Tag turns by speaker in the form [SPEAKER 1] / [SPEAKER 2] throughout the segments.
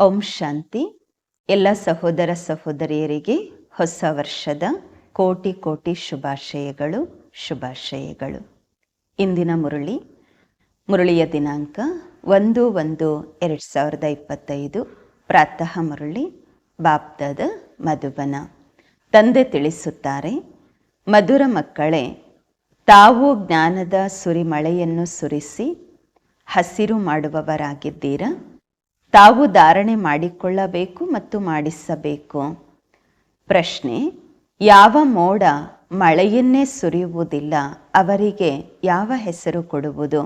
[SPEAKER 1] ಓಂ ಶಾಂತಿ. ಎಲ್ಲ ಸಹೋದರ ಸಹೋದರಿಯರಿಗೆ ಹೊಸ ವರ್ಷದ ಕೋಟಿ ಕೋಟಿ ಶುಭಾಶಯಗಳು ಶುಭಾಶಯಗಳು. ಇಂದಿನ ಮುರುಳಿ, ಮುರುಳಿಯ ದಿನಾಂಕ ಒಂದು ಒಂದು ಎರಡು ಸಾವಿರದ ಇಪ್ಪತ್ತೈದು. ಪ್ರಾತಃ ಮುರುಳಿ ಬಾಪ್ದಾದ ಮಧುಬನ. ತಂದೆ ತಿಳಿಸುತ್ತಾರೆ, ಮಧುರ ಮಕ್ಕಳೇ, ತಾವು ಜ್ಞಾನದ ಸುರಿಮಳೆಯನ್ನು ಸುರಿಸಿ, ಹಸಿರು ಮಾಡುವವರಾಗಿದ್ದೀರಾ? ತಾವು ಧಾರಣೆ ಮಾಡಿಕೊಳ್ಳಬೇಕು ಮತ್ತು ಮಾಡಿಸಬೇಕು. ಪ್ರಶ್ನೆ, ಯಾವ ಮೋಡ ಮಳೆಯನ್ನೇ ಸುರಿಯುವುದಿಲ್ಲ, ಅವರಿಗೆ ಯಾವ ಹೆಸರು ಕೊಡುವುದು?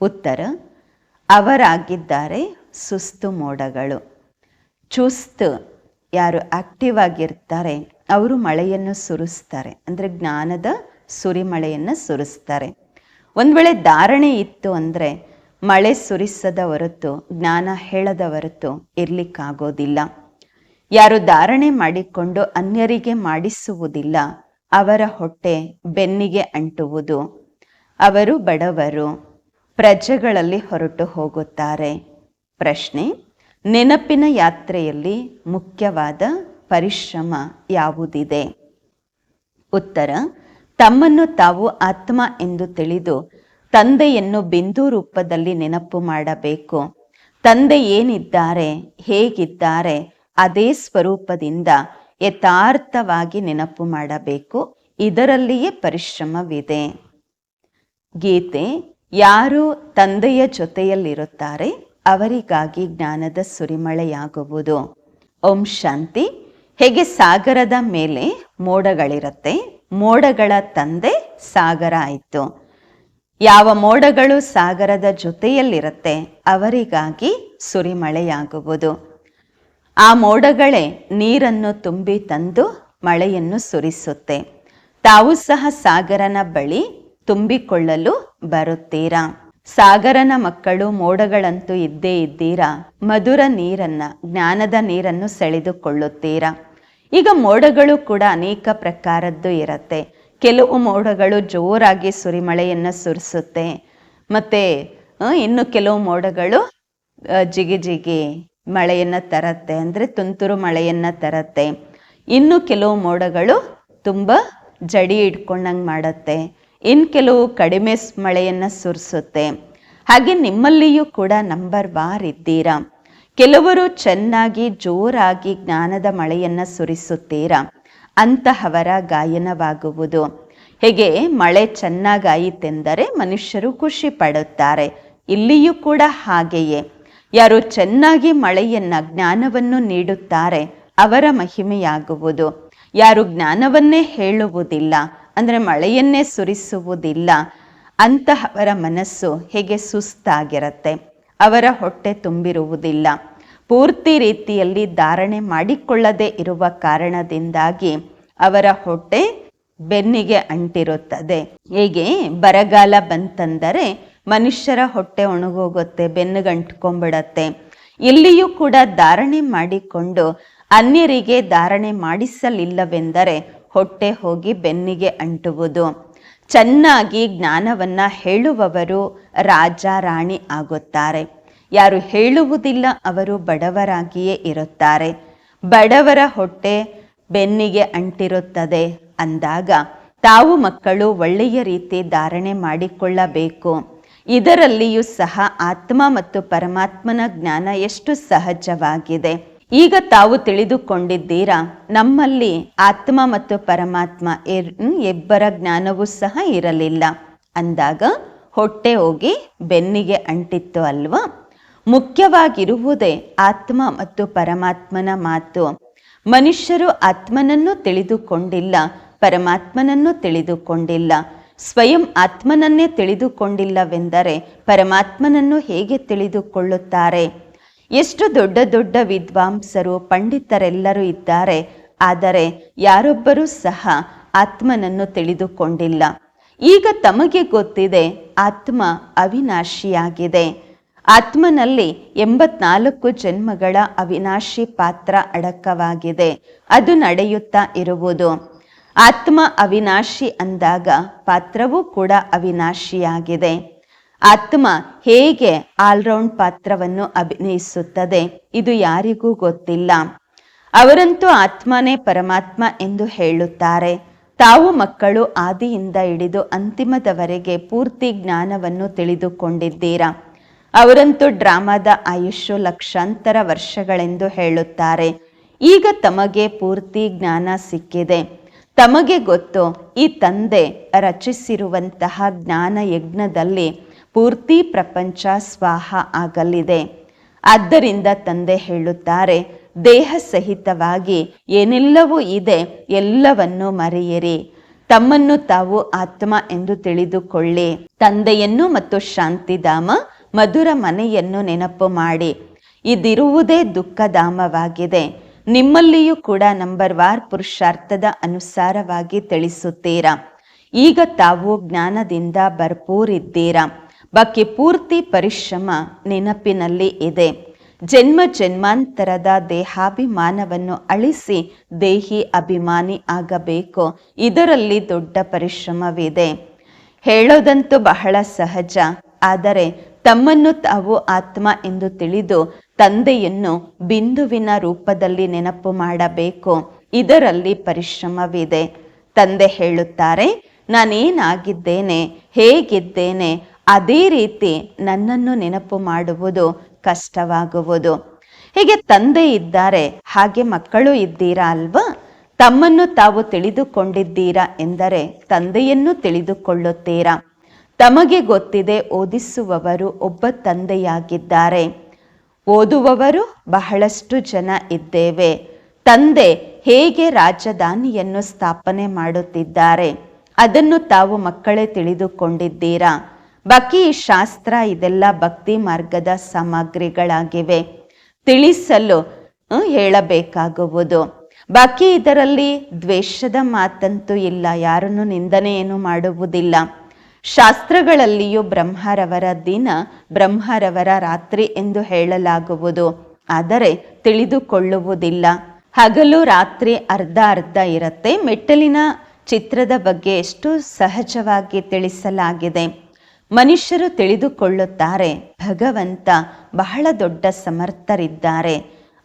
[SPEAKER 1] ಉತ್ತರ, ಅವರಾಗಿದ್ದಾರೆ ಸುಸ್ತು ಮೋಡಗಳು. ಚುಸ್ತ್, ಯಾರು ಆಕ್ಟಿವ್ ಆಗಿರ್ತಾರೆ, ಅವರು ಮಳೆಯನ್ನು ಸುರಿಸ್ತಾರೆ, ಅಂದರೆ ಜ್ಞಾನದ ಸುರಿಮಳೆಯನ್ನು ಸುರಿಸ್ತಾರೆ. ಒಂದು ವೇಳೆ ಧಾರಣೆ ಇತ್ತು ಅಂದರೆ ಮಳೆ ಸುರಿಸದ ಹೊರತು, ಜ್ಞಾನ ಹೇಳದ ಹೊರತು ಇರ್ಲಿಕ್ಕಾಗೋದಿಲ್ಲ. ಯಾರು ಧಾರಣೆ ಮಾಡಿಕೊಂಡು ಅನ್ಯರಿಗೆ ಮಾಡಿಸುವುದಿಲ್ಲ, ಅವರ ಹೊಟ್ಟೆ ಬೆನ್ನಿಗೆ ಅಂಟುವುದು. ಅವರು ಬಡವರು, ಪ್ರಜೆಗಳಲ್ಲಿ ಹೊರಟು ಹೋಗುತ್ತಾರೆ. ಪ್ರಶ್ನೆ, ನೆನಪಿನ ಯಾತ್ರೆಯಲ್ಲಿ ಮುಖ್ಯವಾದ ಪರಿಶ್ರಮ ಯಾವುದಿದೆ? ಉತ್ತರ, ತಮ್ಮನ್ನು ತಾವು ಆತ್ಮ ಎಂದು ತಿಳಿದು ತಂದೆಯನ್ನು ಬಿಂದು ರೂಪದಲ್ಲಿ ನೆನಪು ಮಾಡಬೇಕು. ತಂದೆ ಏನಿದ್ದಾರೆ, ಹೇಗಿದ್ದಾರೆ, ಅದೇ ಸ್ವರೂಪದಿಂದ ಯಥಾರ್ಥವಾಗಿ ನೆನಪು ಮಾಡಬೇಕು. ಇದರಲ್ಲಿಯೇ ಪರಿಶ್ರಮವಿದೆ. ಗೀತೆ, ಯಾರು ತಂದೆಯ ಜೊತೆಯಲ್ಲಿರುತ್ತಾರೆ, ಅವರಿಗಾಗಿ ಜ್ಞಾನದ ಸುರಿಮಳೆಯಾಗುವುದು. ಓಂ ಶಾಂತಿ. ಹೇಗೆ ಸಾಗರದ ಮೇಲೆ ಮೋಡಗಳಿರುತ್ತೆ, ಮೋಡಗಳ ತಂದೆ ಸಾಗರ ಆಯಿತು. ಯಾವ ಮೋಡಗಳು ಸಾಗರದ ಜೊತೆಯಲ್ಲಿರುತ್ತೆ ಅವರಿಗಾಗಿ ಸುರಿಮಳೆಯಾಗುವುದು. ಆ ಮೋಡಗಳೇ ನೀರನ್ನು ತುಂಬಿ ತಂದು ಮಳೆಯನ್ನು ಸುರಿಸುತ್ತೆ. ತಾವು ಸಹ ಸಾಗರನ ಬಳಿ ತುಂಬಿಕೊಳ್ಳಲು ಬರುತ್ತೀರಾ? ಸಾಗರನ ಮಕ್ಕಳು ಮೋಡಗಳಂತೂ ಇದ್ದೇ ಇದ್ದೀರಾ? ಮಧುರ ನೀರನ್ನ, ಜ್ಞಾನದ ನೀರನ್ನು ಸೆಳೆದುಕೊಳ್ಳುತ್ತೀರಾ? ಈಗ ಮೋಡಗಳು ಕೂಡ ಅನೇಕ ಪ್ರಕಾರದ್ದು ಇರತ್ತೆ. ಕೆಲವು ಮೋಡಗಳು ಜೋರಾಗಿ ಸುರಿಮಳೆಯನ್ನು ಸುರಿಸುತ್ತೆ. ಮತ್ತೆ ಇನ್ನು ಕೆಲವು ಮೋಡಗಳು ಜಿಗಿ ಜಿಗಿ ಮಳೆಯನ್ನು ತರತ್ತೆ, ಅಂದರೆ ತುಂತುರು ಮಳೆಯನ್ನು ತರತ್ತೆ. ಇನ್ನು ಕೆಲವು ಮೋಡಗಳು ತುಂಬ ಜಡಿ ಇಟ್ಕೊಂಡಂಗೆ ಮಾಡುತ್ತೆ. ಇನ್ನು ಕೆಲವು ಕಡಿಮೆ ಮಳೆಯನ್ನು ಸುರಿಸುತ್ತೆ. ಹಾಗೆ ನಿಮ್ಮಲ್ಲಿಯೂ ಕೂಡ ನಂಬರ್ ವಾರ್ ಇದ್ದೀರಾ? ಕೆಲವರು ಚೆನ್ನಾಗಿ ಜೋರಾಗಿ ಜ್ಞಾನದ ಮಳೆಯನ್ನು ಸುರಿಸುತ್ತೀರಾ? ಅಂತಹವರ ಗಾಯನವಾಗುವುದು. ಹೇಗೆ ಮಳೆ ಚೆನ್ನಾಗಾಯಿತೆಂದರೆ ಮನುಷ್ಯರು ಖುಷಿ ಪಡುತ್ತಾರೆ. ಇಲ್ಲಿಯೂ ಕೂಡ ಹಾಗೆಯೇ. ಯಾರು ಚೆನ್ನಾಗಿ ಮಳೆಯನ್ನ ಜ್ಞಾನವನ್ನು ನೀಡುತ್ತಾರೆ, ಅವರ ಮಹಿಮೆಯಾಗುವುದು. ಯಾರು ಜ್ಞಾನವನ್ನೇ ಹೇಳುವುದಿಲ್ಲ, ಅಂದರೆ ಮಳೆಯನ್ನೇ ಸುರಿಸುವುದಿಲ್ಲ, ಅಂತಹವರ ಮನಸ್ಸು ಹೇಗೆ ಸುಸ್ತಾಗಿರತ್ತೆ, ಅವರ ಹೊಟ್ಟೆ ತುಂಬಿರುವುದಿಲ್ಲ. ಪೂರ್ತಿ ರೀತಿಯಲ್ಲಿ ಧಾರಣೆ ಮಾಡಿಕೊಳ್ಳದೆ ಇರುವ ಕಾರಣದಿಂದಾಗಿ ಅವರ ಹೊಟ್ಟೆ ಬೆನ್ನಿಗೆ ಅಂಟಿರುತ್ತದೆ. ಹೇಗೆ ಬರಗಾಲ ಬಂತಂದರೆ ಮನುಷ್ಯರ ಹೊಟ್ಟೆ ಒಣಗೋಗುತ್ತೆ ಬೆನ್ನುಗಂಟ್ಕೊಂಡ್ಬಿಡತ್ತೆ ಇಲ್ಲಿಯೂ ಕೂಡ ಧಾರಣೆ ಮಾಡಿಕೊಂಡು ಅನ್ಯರಿಗೆ ಧಾರಣೆ ಮಾಡಿಸಲಿಲ್ಲವೆಂದರೆ ಹೊಟ್ಟೆ ಹೋಗಿ ಬೆನ್ನಿಗೆ ಅಂಟುವುದು. ಚೆನ್ನಾಗಿ ಜ್ಞಾನವನ್ನು ಹೇಳುವವರು ರಾಜ ರಾಣಿ ಆಗುತ್ತಾರೆ. ಯಾರು ಹೇಳುವುದಿಲ್ಲ ಅವರು ಬಡವರಾಗಿಯೇ ಇರುತ್ತಾರೆ. ಬಡವರ ಹೊಟ್ಟೆ ಬೆನ್ನಿಗೆ ಅಂಟಿರುತ್ತದೆ ಅಂದಾಗ ತಾವು ಮಕ್ಕಳು ಒಳ್ಳೆಯ ರೀತಿ ಧಾರಣೆ ಮಾಡಿಕೊಳ್ಳಬೇಕು. ಇದರಲ್ಲಿಯೂ ಸಹ ಆತ್ಮ ಮತ್ತು ಪರಮಾತ್ಮನ ಜ್ಞಾನ ಎಷ್ಟು ಸಹಜವಾಗಿದೆ. ಈಗ ತಾವು ತಿಳಿದುಕೊಂಡಿದ್ದೀರಾ, ನಮ್ಮಲ್ಲಿ ಆತ್ಮ ಮತ್ತು ಪರಮಾತ್ಮ ಇಬ್ಬರ ಜ್ಞಾನವೂ ಸಹ ಇರಲಿಲ್ಲ. ಅಂದಾಗ ಹೊಟ್ಟೆ ಹೋಗಿ ಬೆನ್ನಿಗೆ ಅಂಟಿತ್ತು ಅಲ್ವಾ? ಮುಖ್ಯವಾಗಿರುವುದೇ ಆತ್ಮ ಮತ್ತು ಪರಮಾತ್ಮನ ಮಾತು. ಮನುಷ್ಯರು ಆತ್ಮನನ್ನು ತಿಳಿದುಕೊಂಡಿಲ್ಲ, ಪರಮಾತ್ಮನನ್ನು ತಿಳಿದುಕೊಂಡಿಲ್ಲ. ಸ್ವಯಂ ಆತ್ಮನನ್ನೇ ತಿಳಿದುಕೊಂಡಿಲ್ಲವೆಂದರೆ ಪರಮಾತ್ಮನನ್ನು ಹೇಗೆ ತಿಳಿದುಕೊಳ್ಳುತ್ತಾರೆ? ಎಷ್ಟು ದೊಡ್ಡ ದೊಡ್ಡ ವಿದ್ವಾಂಸರು, ಪಂಡಿತರೆಲ್ಲರೂ ಇದ್ದಾರೆ. ಆದರೆ ಯಾರೊಬ್ಬರೂ ಸಹ ಆತ್ಮನನ್ನು ತಿಳಿದುಕೊಂಡಿಲ್ಲ. ಈಗ ತಮಗೆ ಗೊತ್ತಿದೆ, ಆತ್ಮ ಅವಿನಾಶಿಯಾಗಿದೆ. ಆತ್ಮನಲ್ಲಿ ಎಂಬತ್ನಾಲ್ಕು ಜನ್ಮಗಳ ಅವಿನಾಶಿ ಪಾತ್ರ ಅಡಕವಾಗಿದೆ. ಅದು ನಡೆಯುತ್ತಾ ಇರುವುದು. ಆತ್ಮ ಅವಿನಾಶಿ ಅಂದಾಗ ಪಾತ್ರವೂ ಕೂಡ ಅವಿನಾಶಿಯಾಗಿದೆ. ಆತ್ಮ ಹೇಗೆ ಆಲ್ರೌಂಡ್ ಪಾತ್ರವನ್ನು ಅಭಿನಯಿಸುತ್ತದೆ, ಇದು ಯಾರಿಗೂ ಗೊತ್ತಿಲ್ಲ. ಅವರಂತೂ ಆತ್ಮನೇ ಪರಮಾತ್ಮ ಎಂದು ಹೇಳುತ್ತಾರೆ. ತಾವು ಮಕ್ಕಳು ಆದಿಯಿಂದ ಹಿಡಿದು ಅಂತಿಮದವರೆಗೆ ಪೂರ್ತಿ ಜ್ಞಾನವನ್ನು ತಿಳಿದುಕೊಂಡಿದ್ದೀರಾ? ಅವರಂತೂ ಡ್ರಾಮಾದ ಆಯುಷ್ಯು ಲಕ್ಷಾಂತರ ವರ್ಷಗಳೆಂದು ಹೇಳುತ್ತಾರೆ. ಈಗ ತಮಗೆ ಪೂರ್ತಿ ಜ್ಞಾನ ಸಿಕ್ಕಿದೆ. ತಮಗೆ ಗೊತ್ತು, ಈ ತಂದೆ ರಚಿಸಿರುವಂತಹ ಜ್ಞಾನ ಯಜ್ಞದಲ್ಲಿ ಪೂರ್ತಿ ಪ್ರಪಂಚ ಸ್ವಾಹ ಆಗಲಿದೆ. ಆದ್ದರಿಂದ ತಂದೆ ಹೇಳುತ್ತಾರೆ, ದೇಹ ಸಹಿತವಾಗಿ ಏನೆಲ್ಲವೂ ಇದೆ, ಎಲ್ಲವನ್ನೂ ಮರೆಯಿರಿ. ತಮ್ಮನ್ನು ತಾವು ಆತ್ಮ ಎಂದು ತಿಳಿದುಕೊಳ್ಳಿ. ತಂದೆಯನ್ನು ಮತ್ತು ಶಾಂತಿಧಾಮ ಮಧುರ ಮನೆಯನ್ನು ನೆನಪು ಮಾಡಿ. ಇದಿರುವುದೇ ದುಃಖಧಾಮವಾಗಿದೆ. ನಿಮ್ಮಲ್ಲಿಯೂ ಕೂಡ ನಂಬರ್ ವಾರ್ ಪುರುಷಾರ್ಥದ ಅನುಸಾರವಾಗಿ ತಿಳಿಸುತ್ತೀರಾ. ಈಗ ತಾವು ಜ್ಞಾನದಿಂದ ಭರ್ಪೂರಿದ್ದೀರಾ. ಬಾಕಿ ಪೂರ್ತಿ ಪರಿಶ್ರಮ ನೆನಪಿನಲ್ಲಿ ಇದೆ. ಜನ್ಮ ಜನ್ಮಾಂತರದ ದೇಹಾಭಿಮಾನವನ್ನು ಅಳಿಸಿ ದೇಹಿ ಅಭಿಮಾನಿ ಆಗಬೇಕು. ಇದರಲ್ಲಿ ದೊಡ್ಡ ಪರಿಶ್ರಮವಿದೆ. ಹೇಳೋದಂತೂ ಬಹಳ ಸಹಜ. ಆದರೆ ತಮ್ಮನ್ನು ತಾವು ಆತ್ಮ ಎಂದು ತಿಳಿದು ತಂದೆಯನ್ನು ಬಿಂದುವಿನ ರೂಪದಲ್ಲಿ ನೆನಪು ಮಾಡಬೇಕು. ಇದರಲ್ಲಿ ಪರಿಶ್ರಮವಿದೆ. ತಂದೆ ಹೇಳುತ್ತಾರೆ, ನಾನೇನಾಗಿದ್ದೇನೆ, ಹೇಗಿದ್ದೇನೆ, ಅದೇ ರೀತಿ ನನ್ನನ್ನು ನೆನಪು ಮಾಡುವುದು ಕಷ್ಟವಾಗುವುದು. ಹೀಗೆ ತಂದೆ ಇದ್ದಾರೆ, ಹಾಗೆ ಮಕ್ಕಳು ಇದ್ದೀರಾ ಅಲ್ವಾ? ತಮ್ಮನ್ನು ತಾವು ತಿಳಿದುಕೊಂಡಿದ್ದೀರಾ ಎಂದರೆ ತಂದೆಯನ್ನು ತಿಳಿದುಕೊಳ್ಳುತ್ತೀರಾ? ತಮಗೆ ಗೊತ್ತಿದೆ ಓದಿಸುವವರು ಒಬ್ಬ ತಂದೆಯಾಗಿದ್ದಾರೆ. ಓದುವವರು ಬಹಳಷ್ಟು ಜನ ಇದ್ದೇವೆ. ತಂದೆ ಹೇಗೆ ರಾಜಧಾನಿಯನ್ನು ಸ್ಥಾಪನೆ ಮಾಡುತ್ತಿದ್ದಾರೆ? ಅದನ್ನು ತಾವು ಮಕ್ಕಳೇ ತಿಳಿದುಕೊಂಡಿದ್ದೀರಾ? ಬಾಕಿ ಶಾಸ್ತ್ರ ಇದೆಲ್ಲ ಭಕ್ತಿ ಮಾರ್ಗದ ಸಾಮಗ್ರಿಗಳಾಗಿವೆ. ತಿಳಿಸಲು ಹೇಳಬೇಕಾಗುವುದು. ಬಾಕಿ ಇದರಲ್ಲಿ ದ್ವೇಷದ ಮಾತಂತೂ ಇಲ್ಲ, ಯಾರನ್ನು ನಿಂದನೆಯನ್ನು ಮಾಡುವುದಿಲ್ಲ. ಶಾಸ್ತ್ರಗಳಲ್ಲಿಯೂ ಬ್ರಹ್ಮರವರ ದಿನ ಬ್ರಹ್ಮರವರ ರಾತ್ರಿ ಎಂದು ಹೇಳಲಾಗುವುದು. ಆದರೆ ತಿಳಿದುಕೊಳ್ಳುವುದಿಲ್ಲ. ಹಗಲು ರಾತ್ರಿ ಅರ್ಧ ಅರ್ಧ ಇರುತ್ತೆ. ಮೆಟ್ಟಲಿನ ಚಿತ್ರದ ಬಗ್ಗೆ ಎಷ್ಟು ಸಹಜವಾಗಿ ತಿಳಿಸಲಾಗಿದೆ. ಮನುಷ್ಯರು ತಿಳಿದುಕೊಳ್ಳುತ್ತಾರೆ, ಭಗವಂತ ಬಹಳ ದೊಡ್ಡ ಸಮರ್ಥರಿದ್ದಾರೆ.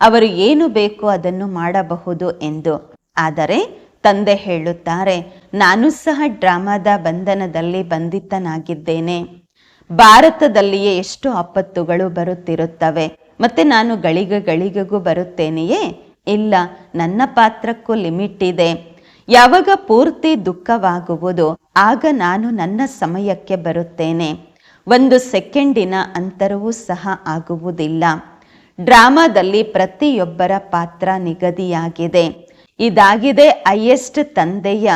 [SPEAKER 1] ಅವರು ಏನು ಬೇಕೋ ಅದನ್ನು ಮಾಡಬಹುದು ಎಂದು. ಆದರೆ ತಂದೆ ಹೇಳುತ್ತಾರೆ, ನಾನು ಸಹ ಡ್ರಾಮಾದ ಬಂಧನದಲ್ಲಿ ಬಂಧಿತನಾಗಿದ್ದೇನೆ. ಭಾರತದಲ್ಲಿಯೇ ಎಷ್ಟು ಆಪತ್ತುಗಳು ಬರುತ್ತಿರುತ್ತವೆ. ಮತ್ತೆ ನಾನು ಗಳಿಗ ಗಳಿಗೆಗೂ ಬರುತ್ತೇನೆಯೇ? ಇಲ್ಲ, ನನ್ನ ಪಾತ್ರಕ್ಕೂ ಲಿಮಿಟ್ ಇದೆ. ಯಾವಾಗ ಪೂರ್ತಿ ದುಃಖವಾಗುವುದು, ಆಗ ನಾನು ನನ್ನ ಸಮಯಕ್ಕೆ ಬರುತ್ತೇನೆ. ಒಂದು ಸೆಕೆಂಡಿನ ಅಂತರವೂ ಸಹ ಆಗುವುದಿಲ್ಲ. ಡ್ರಾಮಾದಲ್ಲಿ ಪ್ರತಿಯೊಬ್ಬರ ಪಾತ್ರ ನಿಗದಿಯಾಗಿದೆ. ಇದಾಗಿದೆ ಹೈಯೆಸ್ಟ್ ತಂದೆಯ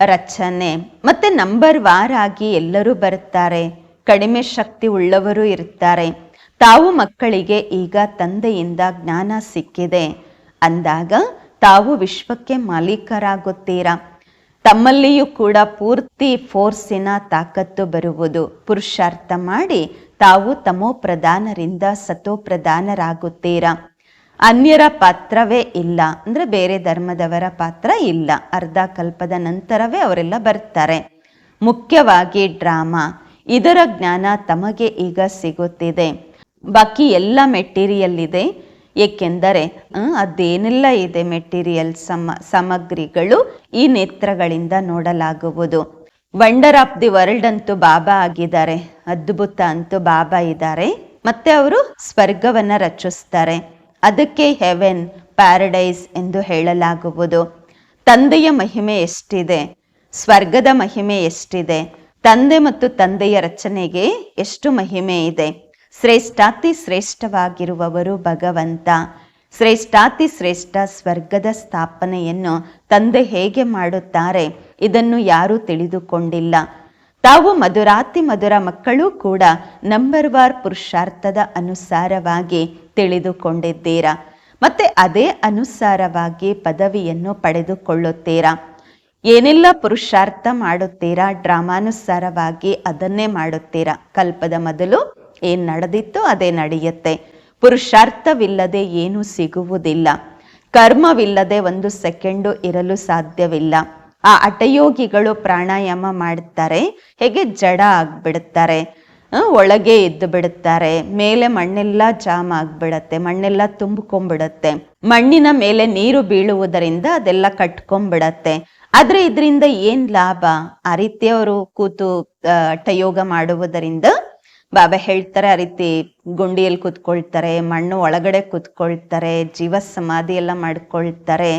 [SPEAKER 1] ರಚನೆ. ಮತ್ತೆ ನಂಬರ್ ವಾರ್ ಆಗಿ ಎಲ್ಲರೂ ಬರುತ್ತಾರೆ. ಕಡಿಮೆ ಶಕ್ತಿ ಉಳ್ಳವರು ಇರ್ತಾರೆ. ತಾವು ಮಕ್ಕಳಿಗೆ ಈಗ ತಂದೆಯಿಂದ ಜ್ಞಾನ ಸಿಕ್ಕಿದೆ. ಅಂದಾಗ ತಾವು ವಿಶ್ವಕ್ಕೆ ಮಾಲೀಕರಾಗುತ್ತೀರಾ? ತಮ್ಮಲ್ಲಿಯೂ ಕೂಡ ಪೂರ್ತಿ ಫೋರ್ಸಿನ ತಾಕತ್ತು ಬರುವುದು. ಪುರುಷಾರ್ಥ ಮಾಡಿ ತಾವು ತಮೋ ಪ್ರಧಾನರಿಂದ ಸತೋ ಪ್ರಧಾನರಾಗುತ್ತೀರಾ ಅನ್ಯರ ಪಾತ್ರವೇ ಇಲ್ಲ. ಅಂದ್ರೆ ಬೇರೆ ಧರ್ಮದವರ ಪಾತ್ರ ಇಲ್ಲ. ಅರ್ಧ ಕಲ್ಪದ ನಂತರವೇ ಅವರೆಲ್ಲ ಬರ್ತಾರೆ. ಮುಖ್ಯವಾಗಿ ಡ್ರಾಮಾ. ಇದರ ಜ್ಞಾನ ತಮಗೆ ಈಗ ಸಿಗುತ್ತಿದೆ. ಬಾಕಿ ಎಲ್ಲ ಮೆಟೀರಿಯಲ್ ಇದೆ ಏಕೆಂದರೆ ಅದೇನೆಲ್ಲ ಇದೆ ಮೆಟೀರಿಯಲ್ ಸಮ, ಸಾಮಗ್ರಿಗಳು ಈ ನೇತ್ರಗಳಿಂದ ನೋಡಲಾಗುವುದು. ವಂಡರ್ ಆಫ್ ದಿ ವರ್ಲ್ಡ್ ಅಂತೂ ಬಾಬಾ ಆಗಿದ್ದಾರೆ. ಅದ್ಭುತ ಅಂತೂ ಬಾಬಾ ಇದ್ದಾರೆ. ಮತ್ತೆ ಅವರು ಸ್ವರ್ಗವನ್ನ ರಚಿಸ್ತಾರೆ. ಅದಕ್ಕೆ ಹೆವೆನ್ ಪ್ಯಾರಡೈಸ್ ಎಂದು ಹೇಳಲಾಗುವುದು. ತಂದೆಯ ಮಹಿಮೆ ಎಷ್ಟಿದೆ? ಸ್ವರ್ಗದ ಮಹಿಮೆ ಎಷ್ಟಿದೆ? ತಂದೆ ಮತ್ತು ತಂದೆಯ ರಚನೆಗೆ ಎಷ್ಟು ಮಹಿಮೆ ಇದೆ? ಶ್ರೇಷ್ಠಾತಿ ಶ್ರೇಷ್ಠವಾಗಿರುವವರು ಭಗವಂತ. ಶ್ರೇಷ್ಠಾತಿ ಶ್ರೇಷ್ಠ ಸ್ವರ್ಗದ ಸ್ಥಾಪನೆಯನ್ನು ತಂದೆ ಹೇಗೆ ಮಾಡುತ್ತಾರೆ? ಇದನ್ನು ಯಾರೂ ತಿಳಿದುಕೊಂಡಿಲ್ಲ. ತಾವು ಮಧುರಾತಿ ಮಧುರ ಮಕ್ಕಳು ಕೂಡ ನಂಬರ್ ವಾರ್ ಪುರುಷಾರ್ಥದ ಅನುಸಾರವಾಗಿ ತಿಳಿದುಕೊಂಡಿದ್ದೀರಾ? ಮತ್ತೆ ಅದೇ ಅನುಸಾರವಾಗಿ ಪದವಿಯನ್ನು ಪಡೆದುಕೊಳ್ಳುತ್ತೀರಾ? ಏನೆಲ್ಲ ಪುರುಷಾರ್ಥ ಮಾಡುತ್ತೀರಾ? ಡ್ರಾಮಾನುಸಾರವಾಗಿ ಅದನ್ನೇ ಮಾಡುತ್ತೀರಾ? ಕಲ್ಪದ ಮೊದಲು ಏನ್ ನಡೆದಿತ್ತು ಅದೇ ನಡೆಯುತ್ತೆ. ಪುರುಷಾರ್ಥವಿಲ್ಲದೆ ಏನೂ ಸಿಗುವುದಿಲ್ಲ. ಕರ್ಮವಿಲ್ಲದೆ ಒಂದು ಸೆಕೆಂಡು ಇರಲು ಸಾಧ್ಯವಿಲ್ಲ. ಆ ಅಟಯೋಗಿಗಳು ಪ್ರಾಣಾಯಾಮ ಮಾಡ್ತಾರೆ, ಹೇಗೆ ಜಡ ಆಗ್ಬಿಡುತ್ತಾರೆ ಒಳಗೆ ಎದ್ದು ಬಿಡುತ್ತಾರೆ. ಮೇಲೆ ಮಣ್ಣೆಲ್ಲ ಜಾಮ್ ಆಗ್ಬಿಡತ್ತೆ, ಮಣ್ಣೆಲ್ಲ ತುಂಬಿಕೊಂಡ್ಬಿಡತ್ತೆ ಮಣ್ಣಿನ ಮೇಲೆ ನೀರು ಬೀಳುವುದರಿಂದ ಅದೆಲ್ಲ ಕಟ್ಕೊಂಡ್ಬಿಡತ್ತೆ ಆದ್ರೆ ಇದರಿಂದ ಏನ್ ಲಾಭ? ಆ ರೀತಿ ಅವರು ಕೂತು ಹಠಯೋಗ ಮಾಡುವುದರಿಂದ ಬಾಬಾ ಹೇಳ್ತಾರೆ ಆ ರೀತಿ ಗುಂಡಿಯಲ್ಲಿ ಕುತ್ಕೊಳ್ತಾರೆ, ಮಣ್ಣು ಒಳಗಡೆ ಕುತ್ಕೊಳ್ತಾರೆ, ಜೀವ ಸಮಾಧಿ ಎಲ್ಲ ಮಾಡ್ಕೊಳ್ತಾರೆ.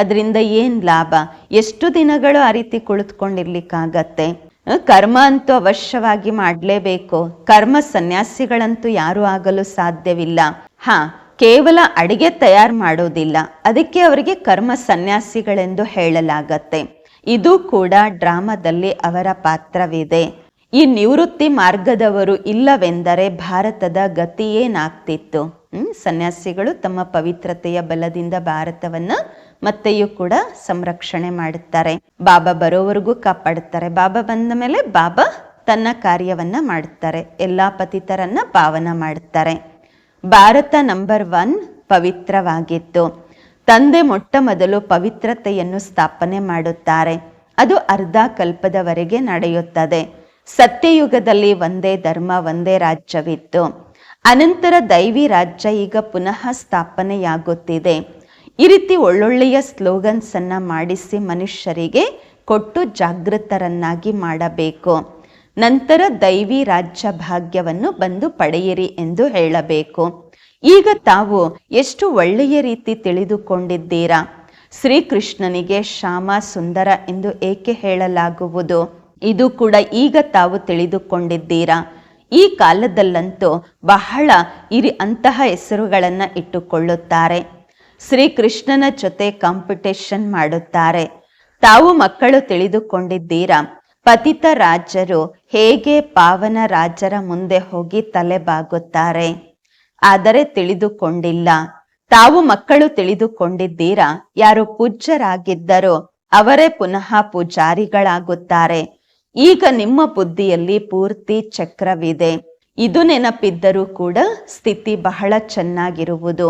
[SPEAKER 1] ಅದರಿಂದ ಏನ್ ಲಾಭ? ಎಷ್ಟು ದಿನಗಳು ಆ ರೀತಿ ಕುಳಿತುಕೊಂಡಿರ್ಲಿಕ್ಕಾಗತ್ತೆ? ಕರ್ಮ ಅಂತೂ ಅವಶ್ಯವಾಗಿ ಮಾಡಲೇಬೇಕು. ಕರ್ಮ ಸನ್ಯಾಸಿಗಳಂತೂ ಯಾರು ಆಗಲು ಸಾಧ್ಯವಿಲ್ಲ. ಹಾ, ಕೇವಲ ಅಡಿಗೆ ತಯಾರು ಮಾಡೋದಿಲ್ಲ. ಅದಕ್ಕೆ ಅವರಿಗೆ ಕರ್ಮ ಸನ್ಯಾಸಿಗಳೆಂದು ಹೇಳಲಾಗತ್ತೆ. ಇದು ಕೂಡ ಡ್ರಾಮಾದಲ್ಲಿ ಅವರ ಪಾತ್ರವಿದೆ. ಈ ನಿವೃತ್ತಿ ಮಾರ್ಗದವರು ಇಲ್ಲವೆಂದರೆ ಭಾರತದ ಗತಿಯೇನಾಗ್ತಿತ್ತು? ಹ್ಮ್, ಸನ್ಯಾಸಿಗಳು ತಮ್ಮ ಪವಿತ್ರತೆಯ ಬಲದಿಂದ ಭಾರತವನ್ನ ಮತ್ತೆಯೂ ಕೂಡ ಸಂರಕ್ಷಣೆ ಮಾಡುತ್ತಾರೆ. ಬಾಬಾ ಬರೋವರೆಗೂ ಕಾಪಾಡುತ್ತಾರೆ. ಬಾಬಾ ಬಂದ ಮೇಲೆ ಬಾಬಾ ತನ್ನ ಕಾರ್ಯವನ್ನ ಮಾಡುತ್ತಾರೆ. ಎಲ್ಲಾ ಪತಿತರನ್ನ ಪಾವನ ಮಾಡುತ್ತಾರೆ. ಭಾರತ ನಂಬರ್ ಒನ್ ಪವಿತ್ರವಾಗಿತ್ತು ತಂದೆ ಮೊಟ್ಟ ಮೊದಲು ಪವಿತ್ರತೆಯನ್ನು ಸ್ಥಾಪನೆ ಮಾಡುತ್ತಾರೆ. ಅದು ಅರ್ಧ ಕಲ್ಪದವರೆಗೆ ನಡೆಯುತ್ತದೆ. ಸತ್ಯಯುಗದಲ್ಲಿ ಒಂದೇ ಧರ್ಮ, ಒಂದೇ ರಾಜ್ಯವಿತ್ತು. ಅನಂತರ ದೈವಿ ರಾಜ್ಯ ಈಗ ಪುನಃ ಸ್ಥಾಪನೆಯಾಗುತ್ತಿದೆ. ಈ ರೀತಿ ಒಳ್ಳೊಳ್ಳೆಯ ಸ್ಲೋಗನ್ಸನ್ನು ಮಾಡಿಸಿ ಮನುಷ್ಯರಿಗೆ ಕೊಟ್ಟು ಜಾಗೃತರನ್ನಾಗಿ ಮಾಡಬೇಕು. ನಂತರ ದೈವಿ ರಾಜ್ಯ ಭಾಗ್ಯವನ್ನು ಬಂದು ಪಡೆಯಿರಿ ಎಂದು ಹೇಳಬೇಕು. ಈಗ ತಾವು ಎಷ್ಟು ಒಳ್ಳೆಯ ರೀತಿ ತಿಳಿದುಕೊಂಡಿದ್ದೀರಾ? ಶ್ರೀಕೃಷ್ಣನಿಗೆ ಶ್ಯಾಮ ಸುಂದರ ಎಂದು ಏಕೆ ಹೇಳಲಾಗುವುದು? ಇದು ಕೂಡ ಈಗ ತಾವು ತಿಳಿದುಕೊಂಡಿದ್ದೀರಾ? ಈ ಕಾಲದಲ್ಲಂತೂ ಬಹಳ ಇರಿ ಅಂತಹ ಹೆಸರುಗಳನ್ನು ಇಟ್ಟುಕೊಳ್ಳುತ್ತಾರೆ. ಶ್ರೀಕೃಷ್ಣನ ಜೊತೆ ಕಾಂಪಿಟೇಷನ್ ಮಾಡುತ್ತಾರೆ. ತಾವು ಮಕ್ಕಳು ತಿಳಿದುಕೊಂಡಿದ್ದೀರಾ? ಪತಿತ ರಾಜರು ಹೇಗೆ ಪಾವನ ರಾಜರ ಮುಂದೆ ಹೋಗಿ ತಲೆ ಬಾಗುತ್ತಾರೆ ಆದರೆ ತಿಳಿದುಕೊಂಡಿಲ್ಲ. ತಾವು ಮಕ್ಕಳು ತಿಳಿದುಕೊಂಡಿದ್ದೀರಾ? ಯಾರು ಪೂಜ್ಯರಾಗಿದ್ದರೋ ಅವರೇ ಪುನಃ ಪೂಜಾರಿಗಳಾಗುತ್ತಾರೆ. ಈಗ ನಿಮ್ಮ ಬುದ್ಧಿಯಲ್ಲಿ ಪೂರ್ತಿ ಚಕ್ರವಿದೆ. ಇದು ನೆನಪಿದ್ದರೂ ಕೂಡ ಸ್ಥಿತಿ ಬಹಳ ಚೆನ್ನಾಗಿರುವುದು.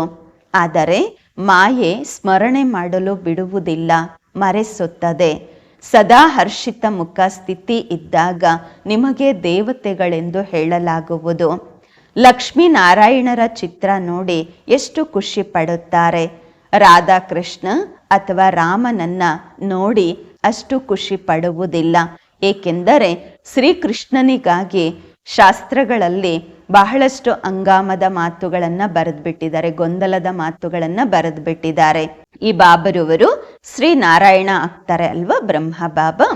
[SPEAKER 1] ಆದರೆ ಮಾಯೆ ಸ್ಮರಣೆ ಮಾಡಲು ಬಿಡುವುದಿಲ್ಲ, ಮರೆಸುತ್ತದೆ. ಸದಾ ಹರ್ಷಿತ ಮುಖ ಸ್ಥಿತಿ ಇದ್ದಾಗ ನಿಮಗೆ ದೇವತೆಗಳೆಂದು ಹೇಳಲಾಗುವುದು. ಲಕ್ಷ್ಮೀನಾರಾಯಣರ ಚಿತ್ರ ನೋಡಿ ಎಷ್ಟು ಖುಷಿ ಪಡುತ್ತಾರೆ. ರಾಧಾಕೃಷ್ಣ ಅಥವಾ ರಾಮನನ್ನ ನೋಡಿ ಅಷ್ಟು ಖುಷಿ ಪಡುವುದಿಲ್ಲ. ಏಕೆಂದರೆ ಶ್ರೀಕೃಷ್ಣನಿಗಾಗಿ ಶಾಸ್ತ್ರಗಳಲ್ಲಿ ಬಹಳಷ್ಟು ಅಂಗಾಮದ ಮಾತುಗಳನ್ನ ಬರೆದ್ಬಿಟ್ಟಿದ್ದಾರೆ, ಗೊಂದಲದ ಮಾತುಗಳನ್ನ ಬರೆದ್ಬಿಟ್ಟಿದ್ದಾರೆ. ಈ ಬಾಬರವರು ಶ್ರೀ ನಾರಾಯಣ ಆಗ್ತಾರೆ ಅಲ್ವಾ ಬ್ರಹ್ಮ ಬಾಬಾ?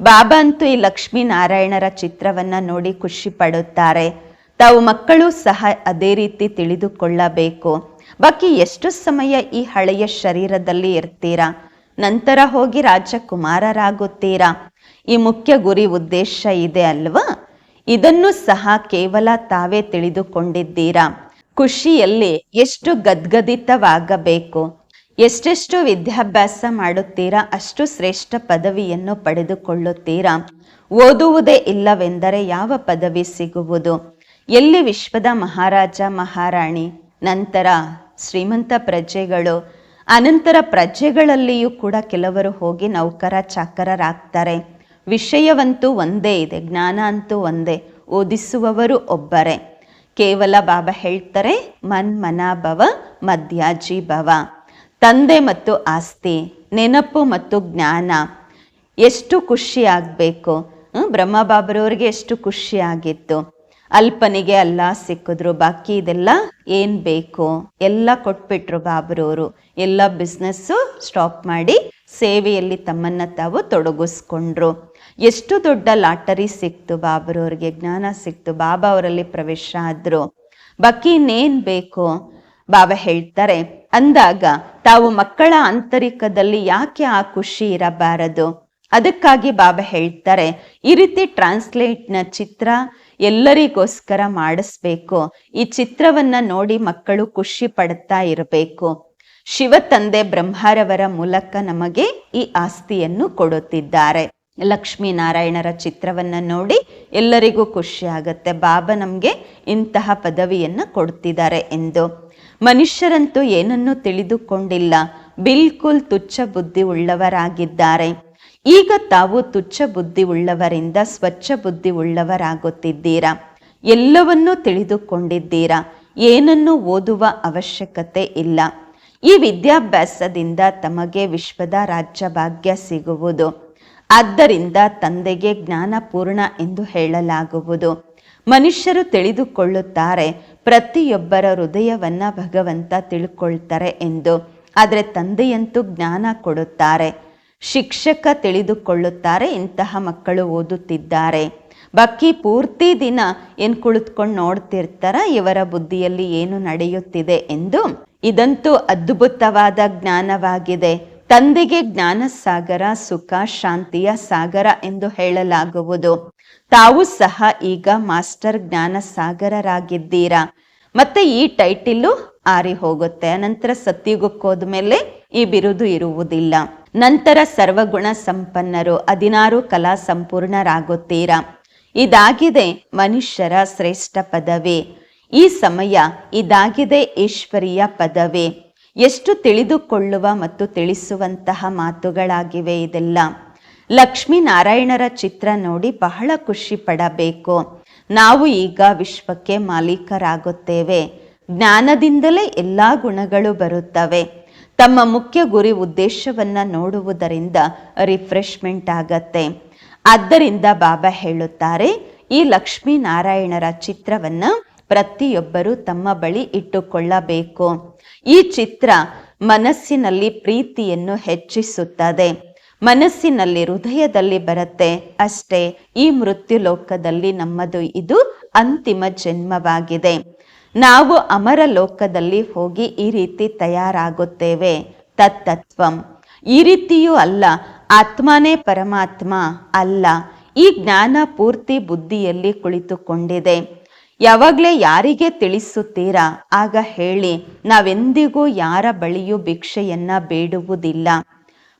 [SPEAKER 1] ಬಾಬಾ ಅಂತೂ ಈ ಲಕ್ಷ್ಮೀ ನಾರಾಯಣರ ಚಿತ್ರವನ್ನ ನೋಡಿ ಖುಷಿ ಪಡುತ್ತಾರೆ. ತಾವು ಮಕ್ಕಳು ಸಹ ಅದೇ ರೀತಿ ತಿಳಿದುಕೊಳ್ಳಬೇಕು. ಬಾಕಿ ಎಷ್ಟು ಸಮಯ ಈ ಹಳೆಯ ಶರೀರದಲ್ಲಿ ಇರ್ತೀರಾ? ನಂತರ ಹೋಗಿ ರಾಜಕುಮಾರರಾಗುತ್ತೀರಾ? ಈ ಮುಖ್ಯ ಗುರಿ ಉದ್ದೇಶ ಇದೆ ಅಲ್ವಾ? ಇದನ್ನು ಸಹ ಕೇವಲ ತಾವೇ ತಿಳಿದುಕೊಂಡಿದ್ದೀರಾ? ಖುಷಿಯಲ್ಲಿ ಎಷ್ಟು ಗದ್ಗದಿತವಾಗಬೇಕು? ಎಷ್ಟೆಷ್ಟು ವಿದ್ಯಾಭ್ಯಾಸ ಮಾಡುತ್ತೀರಾ? ಅಷ್ಟು ಶ್ರೇಷ್ಠ ಪದವಿಯನ್ನು ಪಡೆದುಕೊಳ್ಳುತ್ತೀರಾ? ಓದುವುದೇ ಇಲ್ಲವೆಂದರೆ ಯಾವ ಪದವಿ ಸಿಗುವುದು? ಎಲ್ಲಿ ವಿಶ್ವದ ಮಹಾರಾಜ ಮಹಾರಾಣಿ? ನಂತರ ಶ್ರೀಮಂತ ಪ್ರಜೆಗಳು? ಅನಂತರ ಪ್ರಜೆಗಳಲ್ಲಿಯೂ ಕೂಡ ಕೆಲವರು ಹೋಗಿ ನೌಕರ ಚಾಕರರಾಗ್ತಾರೆ. ವಿಷಯವಂತೂ ಒಂದೇ ಇದೆ, ಜ್ಞಾನ ಅಂತೂ ಒಂದೇ. ಓದಿಸುವವರು ಒಬ್ಬರೇ. ಕೇವಲ ಬಾಬಾ ಹೇಳ್ತಾರೆ ಮನ್ ಮನಾಭವ ಮಧ್ಯಾಜಿ ಭವ. ತಂದೆ ಮತ್ತು ಆಸ್ತಿ, ನೆನಪು ಮತ್ತು ಜ್ಞಾನ. ಎಷ್ಟು ಖುಷಿ ಆಗಬೇಕು? ಬ್ರಹ್ಮ ಬಾಬರವ್ರಿಗೆ ಎಷ್ಟು ಖುಷಿ ಆಗಿತ್ತು. ಅಲ್ಪನಿಗೆ ಅಲ್ಲ ಸಿಕ್ಕಿದ್ರು, ಬಾಕಿ ಇದೆಲ್ಲ ಏನ್ ಬೇಕು? ಎಲ್ಲ ಕೊಟ್ಬಿಟ್ರು ಬಾಬರವರು. ಎಲ್ಲ ಬಿಸ್ನೆಸ್ಸು ಸ್ಟಾಪ್ ಮಾಡಿ ಸೇವೆಯಲ್ಲಿ ತಮ್ಮನ್ನ ತಾವು ತೊಡಗಿಸ್ಕೊಂಡ್ರು. ಎಷ್ಟು ದೊಡ್ಡ ಲಾಟರಿ ಸಿಕ್ತು ಬಾಬರವ್ರಿಗೆ, ಜ್ಞಾನ ಸಿಕ್ತು, ಬಾಬಾ ಅವರಲ್ಲಿ ಪ್ರವೇಶ ಆದ್ರು. ಬಾಕಿ ಇನ್ನೇನು ಬೇಕು? ಬಾಬಾ ಹೇಳ್ತಾರೆ, ಅಂದಾಗ ತಾವು ಮಕ್ಕಳ ಆಂತರಿಕದಲ್ಲಿ ಯಾಕೆ ಆ ಖುಷಿ ಇರಬಾರದು? ಅದಕ್ಕಾಗಿ ಬಾಬಾ ಹೇಳ್ತಾರೆ, ಈ ರೀತಿ ಟ್ರಾನ್ಸ್ಲೇಟ್ನ ಚಿತ್ರ ಎಲ್ಲರಿಗೋಸ್ಕರ ಮಾಡಿಸ್ಬೇಕು. ಈ ಚಿತ್ರವನ್ನ ನೋಡಿ ಮಕ್ಕಳು ಖುಷಿ ಪಡ್ತಾ ಇರಬೇಕು. ಶಿವ ತಂದೆ ಬ್ರಹ್ಮಾರವರ ಮೂಲಕ ನಮಗೆ ಈ ಆಸ್ತಿಯನ್ನು ಕೊಡುತ್ತಿದ್ದಾರೆ. ಲಕ್ಷ್ಮೀ ನಾರಾಯಣರ ಚಿತ್ರವನ್ನ ನೋಡಿ ಎಲ್ಲರಿಗೂ ಖುಷಿ ಆಗತ್ತೆ. ಬಾಬಾ ನಮಗೆ ಇಂತಹ ಪದವಿಯನ್ನು ಕೊಡ್ತಿದ್ದಾರೆ ಎಂದು. ಮನುಷ್ಯರಂತೂ ಏನನ್ನೂ ತಿಳಿದುಕೊಂಡಿಲ್ಲ. ಬಿಲ್ಕುಲ್ ತುಚ್ಛ ಬುದ್ಧಿ ಉಳ್ಳವರಾಗಿದ್ದಾರೆ. ಈಗ ತಾವು ತುಚ್ಛ ಬುದ್ಧಿ ಉಳ್ಳವರಿಂದ ಸ್ವಚ್ಛ ಬುದ್ಧಿ ಉಳ್ಳವರಾಗುತ್ತಿದ್ದೀರಾ? ಎಲ್ಲವನ್ನೂ ತಿಳಿದುಕೊಂಡಿದ್ದೀರಾ? ಏನನ್ನು ಓದುವ ಅವಶ್ಯಕತೆ ಇಲ್ಲ. ಈ ವಿದ್ಯಾಭ್ಯಾಸದಿಂದ ತಮಗೆ ವಿಶ್ವದ ರಾಜ್ಯ ಭಾಗ್ಯ ಸಿಗುವುದು. ಆದ್ದರಿಂದ ತಂದೆಗೆ ಜ್ಞಾನಪೂರ್ಣ ಎಂದು ಹೇಳಲಾಗುವುದು. ಮನುಷ್ಯರು ತಿಳಿದುಕೊಳ್ಳುತ್ತಾರೆ, ಪ್ರತಿಯೊಬ್ಬರ ಹೃದಯವನ್ನ ಭಗವಂತ ತಿಳ್ಕೊಳ್ತಾರೆ ಎಂದು. ಆದರೆ ತಂದೆಯಂತೂ ಜ್ಞಾನ ಕೊಡುತ್ತಾರೆ. ಶಿಕ್ಷಕ ತಿಳಿದುಕೊಳ್ಳುತ್ತಾರೆ, ಇಂತಹ ಮಕ್ಕಳು ಓದುತ್ತಿದ್ದಾರೆ. ಬಾಕಿ ಪೂರ್ತಿ ದಿನ ಏನು ಕುಳಿತುಕೊಂಡು ನೋಡ್ತಿರ್ತಾರ? ಇವರ ಬುದ್ಧಿಯಲ್ಲಿ ಏನು ನಡೆಯುತ್ತಿದೆ ಎಂದು. ಇದಂತೂ ಅದ್ಭುತವಾದ ಜ್ಞಾನವಾಗಿದೆ. ತಂದೆಗೆ ಜ್ಞಾನ ಸಾಗರ ಸುಖ, ಶಾಂತಿಯ ಸಾಗರ ಎಂದು ಹೇಳಲಾಗುವುದು. ತಾವು ಸಹ ಈಗ ಮಾಸ್ಟರ್ ಜ್ಞಾನ ಸಾಗರರಾಗಿದ್ದೀರಾ ಮತ್ತೆ ಈ ಟೈಟಿಲ್ಲು ಆರಿ ಹೋಗುತ್ತೆ. ಅನಂತರ ಸತ್ತಿಗುಕ್ಕೋದ ಮೇಲೆ ಈ ಬಿರುದು ಇರುವುದಿಲ್ಲ. ನಂತರ ಸರ್ವಗುಣ ಸಂಪನ್ನರು, ಹದಿನಾರು ಕಲಾ ಸಂಪೂರ್ಣರಾಗುತ್ತೀರಾ? ಇದಾಗಿದೆ ಮನುಷ್ಯರ ಶ್ರೇಷ್ಠ ಪದವೇ. ಈ ಸಮಯ ಇದಾಗಿದೆ ಈಶ್ವರಿಯ ಪದವೇ. ಎಷ್ಟು ತಿಳಿದುಕೊಳ್ಳುವ ಮತ್ತು ತಿಳಿಸುವಂತಹ ಮಾತುಗಳಾಗಿವೆ ಇದೆಲ್ಲ. ಲಕ್ಷ್ಮೀನಾರಾಯಣರ ಚಿತ್ರ ನೋಡಿ ಬಹಳ ಖುಷಿ ಪಡಬೇಕು. ನಾವು ಈಗ ವಿಶ್ವಕ್ಕೆ ಮಾಲೀಕರಾಗುತ್ತೇವೆ. ಜ್ಞಾನದಿಂದಲೇ ಎಲ್ಲ ಗುಣಗಳು ಬರುತ್ತವೆ. ತಮ್ಮ ಮುಖ್ಯ ಗುರಿ ಉದ್ದೇಶವನ್ನು ನೋಡುವುದರಿಂದ ರಿಫ್ರೆಶ್ಮೆಂಟ್ ಆಗತ್ತೆ. ಆದ್ದರಿಂದ ಬಾಬಾ ಹೇಳುತ್ತಾರೆ, ಈ ಲಕ್ಷ್ಮೀನಾರಾಯಣರ ಚಿತ್ರವನ್ನ ಪ್ರತಿಯೊಬ್ಬರು ತಮ್ಮ ಬಳಿ ಇಟ್ಟುಕೊಳ್ಳಬೇಕು. ಈ ಚಿತ್ರ ಮನಸ್ಸಿನಲ್ಲಿ ಪ್ರೀತಿಯನ್ನು ಹೆಚ್ಚಿಸುತ್ತದೆ. ಮನಸ್ಸಿನಲ್ಲಿ ಹೃದಯದಲ್ಲಿ ಬರುತ್ತೆ ಅಷ್ಟೇ, ಈ ಮೃತ್ಯು ಲೋಕದಲ್ಲಿ ನಮ್ಮದು ಇದು ಅಂತಿಮ ಜನ್ಮವಾಗಿದೆ. ನಾವು ಅಮರ ಲೋಕದಲ್ಲಿ ಹೋಗಿ ಈ ರೀತಿ ತಯಾರಾಗುತ್ತೇವೆ. ತತ್ತತ್ವಂ. ಈ ರೀತಿಯೂ ಅಲ್ಲ ಆತ್ಮನೇ ಪರಮಾತ್ಮ ಅಲ್ಲ. ಈ ಜ್ಞಾನ ಪೂರ್ತಿ ಬುದ್ಧಿಯಲ್ಲಿ ಕುಳಿತುಕೊಂಡಿದೆ. ಯಾವಾಗಲೇ ಯಾರಿಗೆ ತಿಳಿಸುತ್ತೀರಾ, ಆಗ ಹೇಳಿ, ನಾವೆಂದಿಗೂ ಯಾರ ಬಳಿಯೂ ಭಿಕ್ಷೆಯನ್ನ ಬೇಡುವುದಿಲ್ಲ.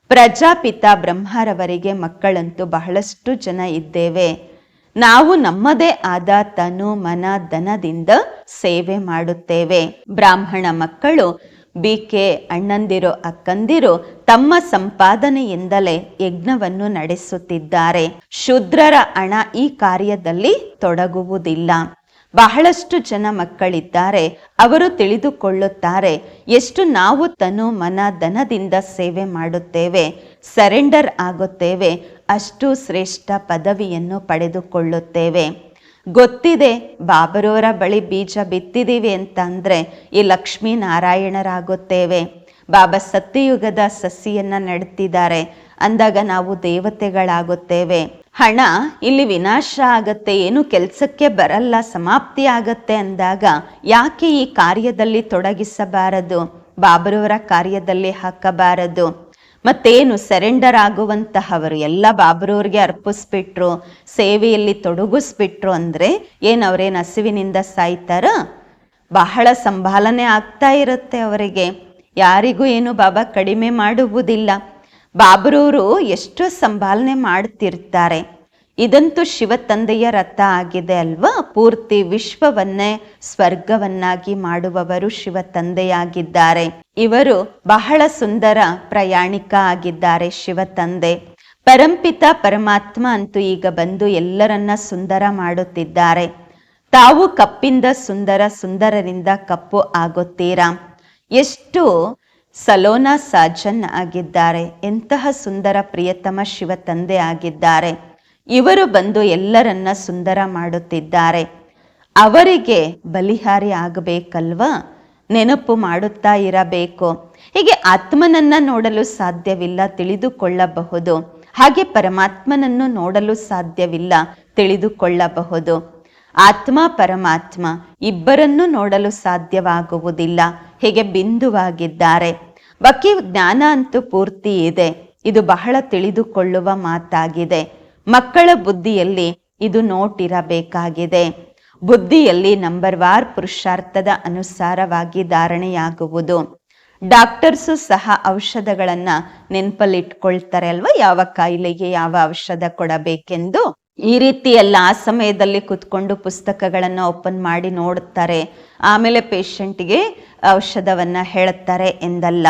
[SPEAKER 1] ಪ್ರಜಾಪಿತ ಬ್ರಹ್ಮರವರಿಗೆ ಮಕ್ಕಳಂತೂ ಬಹಳಷ್ಟು ಜನ ಇದ್ದೇವೆ. ನಾವು ನಮ್ಮದೇ ಆದ ತನು, ಮನ, ಧನದಿಂದ ಸೇವೆ ಮಾಡುತ್ತೇವೆ. ಬ್ರಾಹ್ಮಣ ಮಕ್ಕಳು ಬಿಕೆ ಅಣ್ಣಂದಿರು, ಅಕ್ಕಂದಿರು ತಮ್ಮ ಸಂಪಾದನೆಯಿಂದಲೇ ಯಜ್ಞವನ್ನು ನಡೆಸುತ್ತಿದ್ದಾರೆ. ಶುದ್ರರ ಹಣ ಈ ಕಾರ್ಯದಲ್ಲಿ ತೊಡಗುವುದಿಲ್ಲ. ಬಹಳಷ್ಟು ಜನ ಮಕ್ಕಳಿದ್ದಾರೆ. ಅವರು ತಿಳಿದುಕೊಳ್ಳುತ್ತಾರೆ, ಎಷ್ಟು ನಾವು ತನು ಮನ ಧನದಿಂದ ಸೇವೆ ಮಾಡುತ್ತೇವೆ, ಸರೆಂಡರ್ ಆಗುತ್ತೇವೆ, ಅಷ್ಟು ಶ್ರೇಷ್ಠ ಪದವಿಯನ್ನು ಪಡೆದುಕೊಳ್ಳುತ್ತೇವೆ. ಗೊತ್ತಿದೆ ಬಾಬರವರ ಬಳಿ ಬೀಜ ಬಿತ್ತಿದೀವಿ ಅಂತಂದರೆ ಈ ಲಕ್ಷ್ಮೀ ನಾರಾಯಣರಾಗುತ್ತೇವೆ ಬಾಬಾ ಸತ್ಯಯುಗದ ಸಸಿಯನ್ನು ನೆಡ್ತಿದ್ದಾರೆ. ಅಂದಾಗ ನಾವು ದೇವತೆಗಳಾಗುತ್ತೇವೆ. ಹಣ ಇಲ್ಲಿ ವಿನಾಶ ಆಗತ್ತೆ, ಏನು ಕೆಲಸಕ್ಕೆ ಬರಲ್ಲ, ಸಮಾಪ್ತಿ ಆಗತ್ತೆ ಅಂದಾಗ ಯಾಕೆ ಈ ಕಾರ್ಯದಲ್ಲಿ ತೊಡಗಿಸಬಾರದು? ಬಾಬರವರ ಕಾರ್ಯದಲ್ಲಿ ಹಾಕಬಾರದು? ಮತ್ತೇನು ಸೆರೆಂಡರ್ ಆಗುವಂತಹವರು ಎಲ್ಲ ಬಾಬ್ರವ್ರಿಗೆ ಅರ್ಪಿಸ್ಬಿಟ್ರು, ಸೇವೆಯಲ್ಲಿ ತೊಡಗಿಸ್ಬಿಟ್ರು ಅಂದರೆ ಏನು ಅವರೇನು ಹಸಿವಿನಿಂದ ಸಾಯ್ತಾರ? ಬಹಳ ಸಂಭಾಲನೆ ಆಗ್ತಾ ಇರುತ್ತೆ ಅವರಿಗೆ. ಯಾರಿಗೂ ಏನು ಬಾಬಾ ಕಡಿಮೆ ಮಾಡುವುದಿಲ್ಲ. ಬಾಬರವರು ಎಷ್ಟು ಸಂಭಾಲನೆ ಮಾಡ್ತಿರ್ತಾರೆ. ಇದಂತೂ ಶಿವ ತಂದೆಯ ರಥ ಆಗಿದೆ ಅಲ್ವಾ? ಪೂರ್ತಿ ವಿಶ್ವವನ್ನೇ ಸ್ವರ್ಗವನ್ನಾಗಿ ಮಾಡುವವರು ಶಿವ ತಂದೆಯಾಗಿದ್ದಾರೆ. ಇವರು ಬಹಳ ಸುಂದರ ಪ್ರಯಾಣಿಕ ಆಗಿದ್ದಾರೆ ಶಿವ ತಂದೆ. ಪರಂಪಿತ ಪರಮಾತ್ಮ ಅಂತೂ ಈಗ ಬಂದು ಎಲ್ಲರನ್ನ ಸುಂದರ ಮಾಡುತ್ತಿದ್ದಾರೆ. ತಾವು ಕಪ್ಪಿಂದ ಸುಂದರ, ಸುಂದರರಿಂದ ಕಪ್ಪು ಆಗುತ್ತೀರಾ? ಎಷ್ಟು ಸಲೋನಾ ಸಾಜನ್ ಆಗಿದ್ದಾರೆ. ಎಂತಹ ಸುಂದರ, ಪ್ರಿಯತಮ ಶಿವ ತಂದೆ ಆಗಿದ್ದಾರೆ. ಇವರು ಬಂದು ಎಲ್ಲರನ್ನ ಸುಂದರ ಮಾಡುತ್ತಿದ್ದಾರೆ. ಅವರಿಗೆ ಬಲಿಹಾರಿ ಆಗಬೇಕಲ್ವಾ? ನೆನಪು ಮಾಡುತ್ತಾ ಇರಬೇಕು. ಹೀಗೆ ಆತ್ಮನನ್ನ ನೋಡಲು ಸಾಧ್ಯವಿಲ್ಲ ತಿಳಿದುಕೊಳ್ಳಬಹುದು. ಹಾಗೆ ಪರಮಾತ್ಮನನ್ನು ನೋಡಲು ಸಾಧ್ಯವಿಲ್ಲ ತಿಳಿದುಕೊಳ್ಳಬಹುದು. ಆತ್ಮ, ಪರಮಾತ್ಮ ಇಬ್ಬರನ್ನೂ ನೋಡಲು ಸಾಧ್ಯವಾಗುವುದಿಲ್ಲ. ಹೀಗೆ ಬಿಂದುವಾಗಿದ್ದಾರೆ. ಬಾಕಿ ಜ್ಞಾನ ಅಂತೂ ಪೂರ್ತಿ ಇದೆ. ಇದು ಬಹಳ ತಿಳಿದುಕೊಳ್ಳುವ ಮಾತಾಗಿದೆ. ಮಕ್ಕಳ ಬುದ್ಧಿಯಲ್ಲಿ ಇದು ನೋಟಿರಬೇಕಾಗಿದೆ. ಬುದ್ಧಿಯಲ್ಲಿ ನಂಬರ್ ವಾರ್ ಪುರುಷಾರ್ಥದ ಅನುಸಾರವಾಗಿ ಧಾರಣೆಯಾಗುವುದು. ಡಾಕ್ಟರ್ಸು ಸಹ ಔಷಧಗಳನ್ನ ನೆನಪಲ್ಲಿಟ್ಕೊಳ್ತಾರೆ ಅಲ್ವಾ ಯಾವ ಕಾಯಿಲೆಗೆ ಯಾವ ಔಷಧ ಕೊಡಬೇಕೆಂದು? ಈ ರೀತಿ ಎಲ್ಲ ಆ ಸಮಯದಲ್ಲಿ ಕುತ್ಕೊಂಡು ಪುಸ್ತಕಗಳನ್ನ ಓಪನ್ ಮಾಡಿ ನೋಡುತ್ತಾರೆ ಆಮೇಲೆ ಪೇಷಂಟ್ಗೆ ಔಷಧವನ್ನ ಹೇಳುತ್ತಾರೆ ಎಂದಲ್ಲ.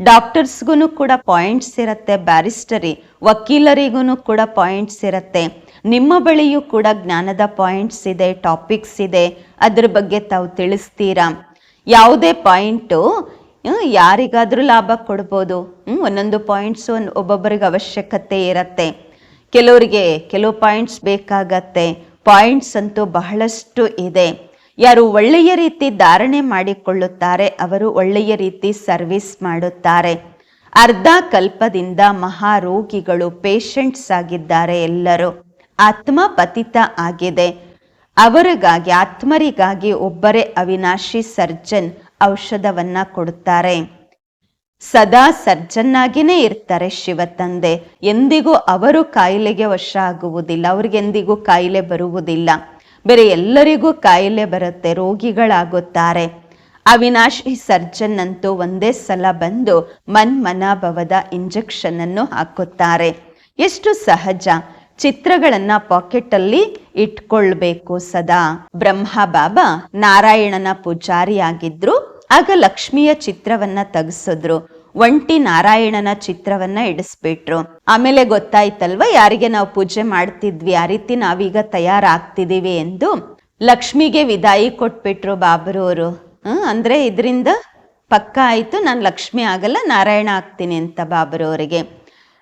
[SPEAKER 1] ಡಾಕ್ಟರ್ಸ್ಗೂ ಕೂಡ ಪಾಯಿಂಟ್ಸ್ ಇರುತ್ತೆ, ಬ್ಯಾರಿಸ್ಟರಿ. ವಕೀಲರಿಗೂ ಕೂಡ ಪಾಯಿಂಟ್ಸ್ ಇರುತ್ತೆ. ನಿಮ್ಮ ಬಳಿಯೂ ಕೂಡ ಜ್ಞಾನದ ಪಾಯಿಂಟ್ಸ್ ಇದೆ ಟಾಪಿಕ್ಸ್ ಇದೆ. ಅದ್ರ ಬಗ್ಗೆ ತಾವು ತಿಳಿಸ್ತೀರಾ? ಯಾವುದೇ ಪಾಯಿಂಟು ಯಾರಿಗಾದರೂ ಲಾಭ ಕೊಡ್ಬೋದು. ಒಂದೊಂದು ಪಾಯಿಂಟ್ಸ್ ಒಬ್ಬೊಬ್ಬರಿಗೆ ಅವಶ್ಯಕತೆ ಇರತ್ತೆ. ಕೆಲವರಿಗೆ ಕೆಲವು ಪಾಯಿಂಟ್ಸ್ ಬೇಕಾಗತ್ತೆ. ಪಾಯಿಂಟ್ಸ್ ಅಂತೂ ಬಹಳಷ್ಟು ಇದೆ. ಯಾರು ಒಳ್ಳೆಯ ರೀತಿ ಧಾರಣೆ ಮಾಡಿಕೊಳ್ಳುತ್ತಾರೆ, ಅವರು ಒಳ್ಳೆಯ ರೀತಿ ಸರ್ವಿಸ್ ಮಾಡುತ್ತಾರೆ. ಅರ್ಧ ಕಲ್ಪದಿಂದ ಮಹಾರೋಗಿಗಳು ಪೇಷಂಟ್ಸ್ ಆಗಿದ್ದಾರೆ ಎಲ್ಲರೂ. ಆತ್ಮ ಪತಿತ ಆಗಿದೆ. ಅವರಿಗಾಗಿ, ಆತ್ಮರಿಗಾಗಿ ಒಬ್ಬರೇ ಅವಿನಾಶಿ ಸರ್ಜನ್ ಔಷಧವನ್ನ ಕೊಡುತ್ತಾರೆ. ಸದಾ ಸರ್ಜನ್ನಾಗಿನೇ ಇರ್ತಾರೆ ಶಿವ ತಂದೆ. ಎಂದಿಗೂ ಅವರು ಕಾಯಿಲೆಗೆ ವಶ ಆಗುವುದಿಲ್ಲ. ಅವ್ರಿಗೆಂದಿಗೂ ಕಾಯಿಲೆ ಬರುವುದಿಲ್ಲ. ಬೇರೆ ಎಲ್ಲರಿಗೂ ಕಾಯಿಲೆ ಬರುತ್ತೆ, ರೋಗಿಗಳಾಗುತ್ತಾರೆ. ಅವಿನಾಶಿ ಸರ್ಜನ್ ಅಂತೂ ಒಂದೇ ಸಲ ಬಂದು ಮನ್ ಮನಾಭವದ ಇಂಜೆಕ್ಷನ್ ಅನ್ನು ಹಾಕುತ್ತಾರೆ. ಎಷ್ಟು ಸಹಜ. ಚಿತ್ರಗಳನ್ನ ಪಾಕೆಟ್ ಅಲ್ಲಿ ಇಟ್ಕೊಳ್ಬೇಕು ಸದಾ. ಬ್ರಹ್ಮ ಬಾಬಾ ನಾರಾಯಣನ ಪೂಜಾರಿಯಾಗಿದ್ರು, ಆಗ ಲಕ್ಷ್ಮಿಯ ಚಿತ್ರವನ್ನ ತೆಗೆಸಿದ್ರು. ಒಂಟಿ ನಾರಾಯಣನ ಚಿತ್ರವನ್ನ ಇಡಿಸ್ಬಿಟ್ರು. ಆಮೇಲೆ ಗೊತ್ತಾಯ್ತಲ್ವ ಯಾರಿಗೆ ನಾವು ಪೂಜೆ ಮಾಡ್ತಿದ್ವಿ, ಆ ರೀತಿ ನಾವೀಗ ತಯಾರಾಗ್ತಿದೀವಿ ಎಂದು ಲಕ್ಷ್ಮಿಗೆ ವಿದಾಯಿ ಕೊಟ್ಬಿಟ್ರು ಹ್ಮ್ ಅಂದ್ರೆ ಇದರಿಂದ ಪಕ್ಕ ಆಯಿತು, ನಾನು ಲಕ್ಷ್ಮಿ ಆಗಲ್ಲ, ನಾರಾಯಣ ಆಗ್ತೀನಿ ಅಂತ ಬಾಬರವರಿಗೆ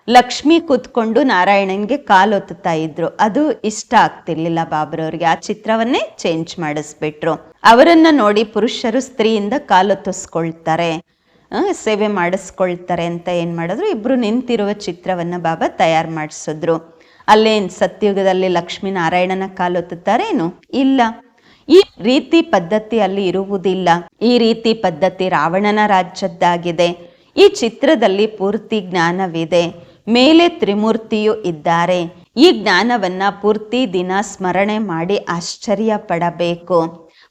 [SPEAKER 1] ಲಕ್ಷ್ಮಿ ಕೂತ್ಕೊಂಡು ನಾರಾಯಣನ್ಗೆ ಕಾಲೊತ್ತುತ್ತಾ ಇದ್ರು. ಅದು ಇಷ್ಟ ಆಗ್ತಿರ್ಲಿಲ್ಲ ಬಾಬರವ್ರಿಗೆ ಆ ಚಿತ್ರವನ್ನೇ ಚೇಂಜ್ ಮಾಡಿಸ್ಬಿಟ್ರು. ಅವರನ್ನ ನೋಡಿ ಪುರುಷರು ಸ್ತ್ರೀಯಿಂದ ಕಾಲೊತ್ತಿಸ್ಕೊಳ್ತಾರೆ ತೊಸ್ಕೊಳ್ತಾರೆ ಸೇವೆ ಮಾಡಿಸ್ಕೊಳ್ತಾರೆ ಅಂತ ಏನು ಮಾಡಿದ್ರು? ಇಬ್ರು ನಿಂತಿರುವ ಚಿತ್ರವನ್ನ ಬಾಬಾ ತಯಾರು ಮಾಡಿಸಿದ್ರು. ಅಲ್ಲೇನ್ ಸತ್ಯುಗದಲ್ಲಿ ಲಕ್ಷ್ಮೀ ನಾರಾಯಣನ ಕಾಲೊತ್ತುತ್ತಾರೇನು ಇಲ್ಲ. ಈ ರೀತಿ ಪದ್ಧತಿ ಅಲ್ಲಿ ಇರುವುದಿಲ್ಲ. ಈ ರೀತಿ ಪದ್ಧತಿ ರಾವಣನ ರಾಜ್ಯದ್ದಾಗಿದೆ. ಈ ಚಿತ್ರದಲ್ಲಿ ಪೂರ್ತಿ ಜ್ಞಾನವಿದೆ. ಮೇಲೆ ತ್ರಿಮೂರ್ತಿಯು ಇದ್ದಾರೆ. ಈ ಜ್ಞಾನವನ್ನ ಪೂರ್ತಿ ದಿನ ಸ್ಮರಣೆ ಮಾಡಿ ಆಶ್ಚರ್ಯ ಪಡಬೇಕು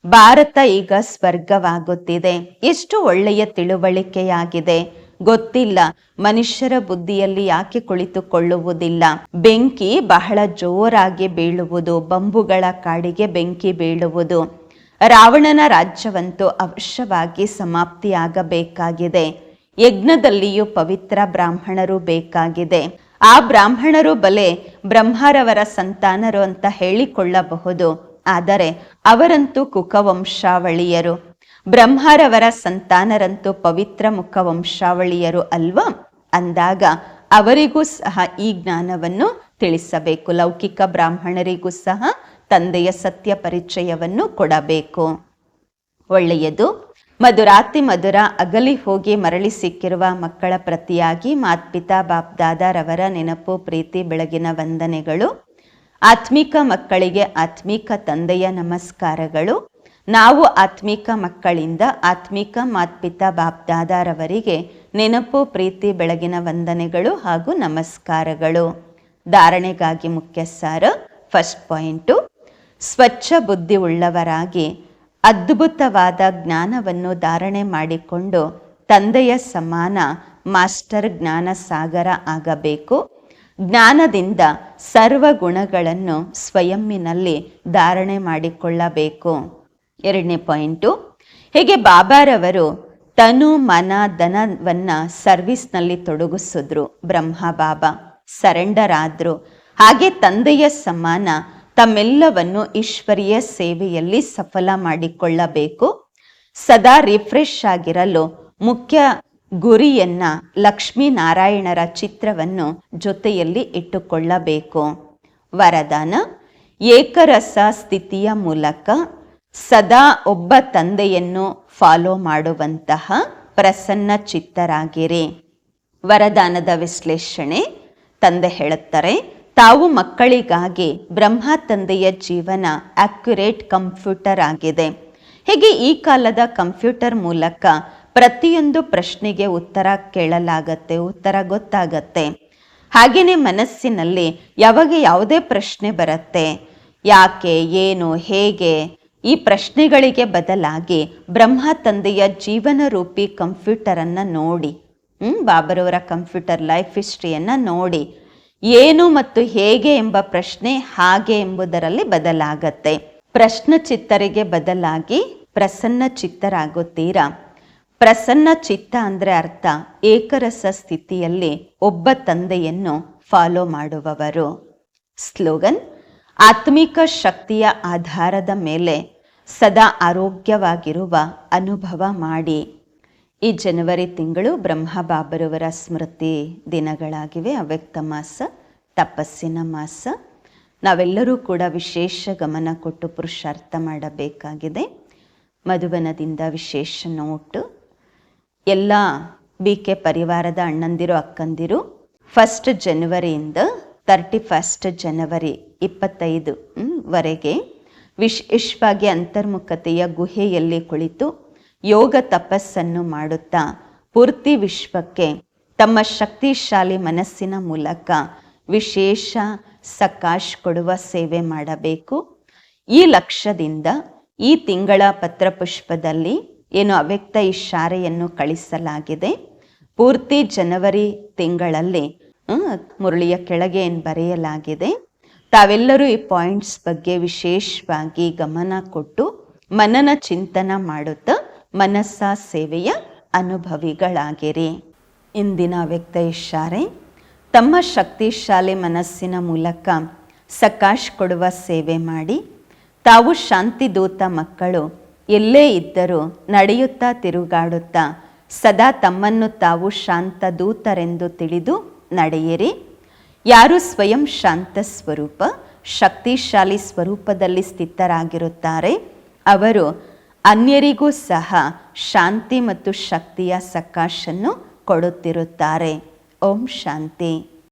[SPEAKER 1] ಭಾರತ ಈಗ ಸ್ವರ್ಗವಾಗುತ್ತಿದೆ. ಎಷ್ಟು ಒಳ್ಳೆಯ ತಿಳುವಳಿಕೆಯಾಗಿದೆ. ಗೊತ್ತಿಲ್ಲ. ಮನುಷ್ಯರ ಬುದ್ಧಿಯಲ್ಲಿ ಯಾಕೆ ಕುಳಿತುಕೊಳ್ಳುವುದಿಲ್ಲ? ಬೆಂಕಿ ಬಹಳ ಜೋರಾಗಿ ಬೀಳುವುದು, ಬಂಬುಗಳ ಕಾಡಿಗೆ ಬೆಂಕಿ ಬೀಳುವುದು. ರಾವಣನ ರಾಜ್ಯವಂತೂ ಅವಶ್ಯವಾಗಿ ಸಮಾಪ್ತಿಯಾಗಬೇಕಾಗಿದೆ. ಯಜ್ಞದಲ್ಲಿಯೂ ಪವಿತ್ರ ಬ್ರಾಹ್ಮಣರು ಬೇಕಾಗಿದೆ. ಆ ಬ್ರಾಹ್ಮಣರು ಬಲೆ ಬ್ರಹ್ಮರವರ ಸಂತಾನರು ಅಂತ ಹೇಳಿಕೊಳ್ಳಬಹುದು. ಆದರೆ ಅವರಂತೂ ಕುಕವಂಶಾವಳಿಯರು. ಬ್ರಹ್ಮರವರ ಸಂತಾನರಂತೂ ಪವಿತ್ರ ಮುಖ ವಂಶಾವಳಿಯರು ಅಲ್ವಾ? ಅಂದಾಗ ಅವರಿಗೂ ಸಹ ಈ ಜ್ಞಾನವನ್ನು ತಿಳಿಸಬೇಕು. ಲೌಕಿಕ ಬ್ರಾಹ್ಮಣರಿಗೂ ಸಹ ತಂದೆಯ ಸತ್ಯ ಪರಿಚಯವನ್ನು ಕೊಡಬೇಕು. ಒಳ್ಳೆಯದು. ಮಧುರಾತಿ ಮಧುರ ಅಗಲಿ ಹೋಗಿ ಮರಳಿ ಸಿಕ್ಕಿರುವ ಮಕ್ಕಳ ಪ್ರತಿಯಾಗಿ ಮಾತ್ಪಿತಾ ಬಾಪ್ದಾದಾರವರ ನೆನಪು, ಪ್ರೀತಿ, ಬೆಳಗಿನ ವಂದನೆಗಳು, ಆತ್ಮಿಕ ಮಕ್ಕಳಿಗೆ ಆತ್ಮಿಕ ತಂದೆಯ ನಮಸ್ಕಾರಗಳು ನಾವು ಆತ್ಮಿಕ ಮಕ್ಕಳಿಂದ ಆತ್ಮಿಕ ಮಾತ್ಪಿತ ಬಾಪ್ದಾದಾರವರಿಗೆ ನೆನಪು, ಪ್ರೀತಿ, ಬೆಳಗಿನ ವಂದನೆಗಳು ಹಾಗೂ ನಮಸ್ಕಾರಗಳು. ಧಾರಣೆಗಾಗಿ ಮುಖ್ಯ ಸಾರ ಫಸ್ಟ್ ಪಾಯಿಂಟು ಸ್ವಚ್ಛ ಬುದ್ಧಿ ಉಳ್ಳವರಾಗಿ ಅದ್ಭುತವಾದ ಜ್ಞಾನವನ್ನು ಧಾರಣೆ ಮಾಡಿಕೊಂಡು ತಂದೆಯ ಸಮಾನ ಮಾಸ್ಟರ್ ಜ್ಞಾನ ಸಾಗರ ಆಗಬೇಕು. ಜ್ಞಾನದಿಂದ ಸರ್ವ ಗುಣಗಳನ್ನು ಸ್ವಯಂನಲ್ಲಿ ಧಾರಣೆ ಮಾಡಿಕೊಳ್ಳಬೇಕು. ಎರಡನೇ ಪಾಯಿಂಟು ಹೇಗೆ ಬಾಬಾರವರು ತನು ಮನ ಧನವನ್ನ ಸರ್ವಿಸ್ನಲ್ಲಿ ತೊಡಗಿಸಿದ್ರು. ಬ್ರಹ್ಮ ಬಾಬಾ ಸರೆಂಡರ್ ಆದ್ರು ಹಾಗೆ ತಂದೆಯ ಸಮಾನ ತಮ್ಮೆಲ್ಲವನ್ನು ಈಶ್ವರೀಯ ಸೇವೆಯಲ್ಲಿ ಸಫಲ ಮಾಡಿಕೊಳ್ಳಬೇಕು. ಸದಾ ರಿಫ್ರೆಶ್ ಆಗಿರಲು ಮುಖ್ಯ ಗುರಿಯನ್ನ ಲಕ್ಷ್ಮೀನಾರಾಯಣರ ಚಿತ್ರವನ್ನು ಜೊತೆಯಲ್ಲಿ ಇಟ್ಟುಕೊಳ್ಳಬೇಕು. ವರದಾನ ಏಕರಸ ಸ್ಥಿತಿಯ ಮೂಲಕ ಸದಾ ಒಬ್ಬ ತಂದೆಯನ್ನು ಫಾಲೋ ಮಾಡುವಂತಹ ಪ್ರಸನ್ನ ಚಿತ್ತರಾಗಿರಿ. ವರದಾನದ ವಿಶ್ಲೇಷಣೆ ತಂದೆ ಹೇಳುತ್ತಾರೆ, ತಾವು ಮಕ್ಕಳಿಗಾಗಿ ಬ್ರಹ್ಮ ತಂದೆಯ ಜೀವನ ಅಕ್ಯುರೇಟ್ ಕಂಪ್ಯೂಟರ್ ಆಗಿದೆ. ಹೀಗೆ ಈ ಕಾಲದ ಕಂಪ್ಯೂಟರ್ ಮೂಲಕ ಪ್ರತಿಯೊಂದು ಪ್ರಶ್ನೆಗೆ ಉತ್ತರ ಕೇಳಲಾಗತ್ತೆ, ಉತ್ತರ ಗೊತ್ತಾಗತ್ತೆ. ಹಾಗೆಯೇ ಮನಸ್ಸಿನಲ್ಲಿ ಯಾವಾಗ ಯಾವುದೇ ಪ್ರಶ್ನೆ ಬರುತ್ತೆ, ಯಾಕೆ, ಏನು, ಹೇಗೆ ಈ ಪ್ರಶ್ನೆಗಳಿಗೆ ಬದಲಾಗಿ ಬ್ರಹ್ಮ ತಂದೆಯ ಜೀವನ ರೂಪಿ ಕಂಪ್ಯೂಟರನ್ನು ನೋಡಿ ಬಾಬರವರ ಕಂಪ್ಯೂಟರ್ ಲೈಫ್ ಹಿಸ್ಟ್ರಿಯನ್ನು ನೋಡಿ, ಏನು ಮತ್ತು ಹೇಗೆ ಎಂಬ ಪ್ರಶ್ನೆ ಹಾಗೆ ಎಂಬುದರಲ್ಲಿ ಬದಲಾಗತ್ತೆ. ಪ್ರಶ್ನ ಚಿತ್ತರಿಗೆ ಬದಲಾಗಿ ಪ್ರಸನ್ನ ಚಿತ್ತರಾಗುತ್ತೀರಾ? ಪ್ರಸನ್ನ ಚಿತ್ತ ಅಂದ್ರೆ ಅರ್ಥ ಏಕರಸ ಸ್ಥಿತಿಯಲ್ಲಿ ಒಬ್ಬ ತಂದೆಯನ್ನು ಫಾಲೋ ಮಾಡುವವರು. ಸ್ಲೋಗನ್, ಆತ್ಮಿಕ ಶಕ್ತಿಯ ಆಧಾರದ ಮೇಲೆ ಸದಾ ಆರೋಗ್ಯವಾಗಿರುವ ಅನುಭವ ಮಾಡಿ. ಈ ಜನವರಿ ತಿಂಗಳು ಬ್ರಹ್ಮ ಬಾಬರವರ ಸ್ಮೃತಿ ದಿನಗಳಾಗಿವೆ. ಅವ್ಯಕ್ತ ಮಾಸ, ತಪಸ್ಸಿನ ಮಾಸ. ನಾವೆಲ್ಲರೂ ಕೂಡ ವಿಶೇಷ ಗಮನ ಕೊಟ್ಟು ಪುರುಷಾರ್ಥ ಮಾಡಬೇಕಾಗಿದೆ. ಮಧುವನದಿಂದ ವಿಶೇಷ ನೋಟು. ಎಲ್ಲ ಬಿ ಕೆ ಪರಿವಾರದ ಅಣ್ಣಂದಿರು, ಅಕ್ಕಂದಿರು ಫಸ್ಟ್ ಜನವರಿಯಿಂದ ತರ್ಟಿ ಫಸ್ಟ್ ಜನವರಿ ಇಪ್ಪತ್ತೈದು ವರೆಗೆ ವಿಶೇಷವಾಗಿ ಅಂತರ್ಮುಖತೆಯ ಗುಹೆಯಲ್ಲಿ ಕುಳಿತು ಯೋಗ ತಪಸ್ಸನ್ನು ಮಾಡುತ್ತಾ ಪೂರ್ತಿ ವಿಶ್ವಕ್ಕೆ ತಮ್ಮ ಶಕ್ತಿಶಾಲಿ ಮನಸ್ಸಿನ ಮೂಲಕ ವಿಶೇಷ ಸಕಾಶ್ ಕೊಡುವ ಸೇವೆ ಮಾಡಬೇಕು. ಈ ಲಕ್ಷ್ಯದಿಂದ ಈ ತಿಂಗಳ ಪತ್ರಪುಷ್ಪದಲ್ಲಿ ಏನು ಅವ್ಯಕ್ತ ಇಶಾರೆಯನ್ನು ಕಳಿಸಲಾಗಿದೆ. ಪೂರ್ತಿ ಜನವರಿ ತಿಂಗಳಲ್ಲಿ ಮುರುಳಿಯ ಕೆಳಗೆ ಏನು ಬರೆಯಲಾಗಿದೆ. ತಾವೆಲ್ಲರೂ ಈ ಪಾಯಿಂಟ್ಸ್ ಬಗ್ಗೆ ವಿಶೇಷವಾಗಿ ಗಮನ ಕೊಟ್ಟು ಮನನ ಚಿಂತನ ಮಾಡುತ್ತ ಮನಸ್ಸ ಸೇವೆಯ ಅನುಭವಿಗಳಾಗಿರಿ. ಇಂದಿನ ವ್ಯಕ್ತ ಇಶಾರೆ ತಮ್ಮ ಶಕ್ತಿಶಾಲಿ ಮನಸ್ಸಿನ ಮೂಲಕ ಸಕಾಶ್ ಕೊಡುವ ಸೇವೆ ಮಾಡಿ, ತಾವು ಶಾಂತಿದೂತ ಮಕ್ಕಳು, ಎಲ್ಲೇ ಇದ್ದರೂ ನಡೆಯುತ್ತಾ ತಿರುಗಾಡುತ್ತಾ ಸದಾ ತಮ್ಮನ್ನು ತಾವು ಶಾಂತ ದೂತರೆಂದು ತಿಳಿದು ನಡೆಯಿರಿ. ಯಾರು ಸ್ವಯಂ ಶಾಂತ ಸ್ವರೂಪ, ಶಕ್ತಿಶಾಲಿ ಸ್ವರೂಪದಲ್ಲಿ ಸ್ಥಿತರಾಗಿರುತ್ತಾರೆ? ಅವರು ಅನ್ಯರಿಗೂ ಸಹ ಶಾಂತಿ ಮತ್ತು ಶಕ್ತಿಯ ಸಕಾಶನ್ನು ಕೊಡುತ್ತಿರುತ್ತಾರೆ. ಓಂ ಶಾಂತಿ.